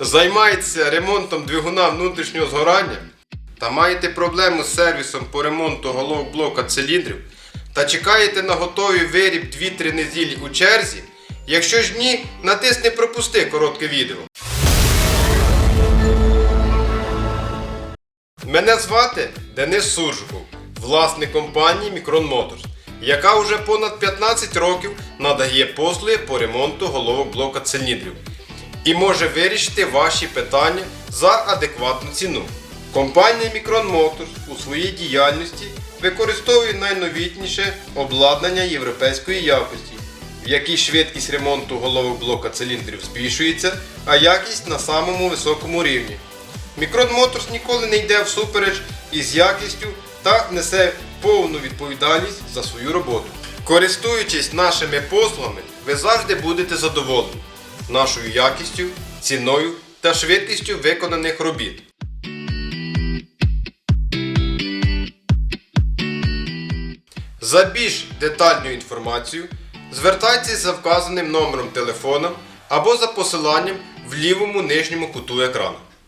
Займаєтеся ремонтом двигуна внутрішнього згорання та маєте проблему з сервісом по ремонту головок блока циліндрів та чекаєте на готовий виріб 2-3 неділі у черзі. Якщо ж ні, натисни пропусти коротке відео. Мене звати Денис Суржиков, власник компанії Micron Motors, яка вже понад 15 років надає послуги по ремонту головок блока циліндрів і може вирішити ваші питання за адекватну ціну. Компанія Micron Motors у своїй діяльності використовує найновітніше обладнання європейської якості, в якій швидкість ремонту головок блока циліндрів збільшується, а якість на самому високому рівні. Micron Motors ніколи не йде всупереч із якістю та несе повну відповідальність за свою роботу. Користуючись нашими послугами, ви завжди будете задоволені нашою якістю, ціною та швидкістю виконаних робіт. За більш детальну інформацію звертайтеся за вказаним номером телефона або за посиланням в лівому нижньому куту екрану.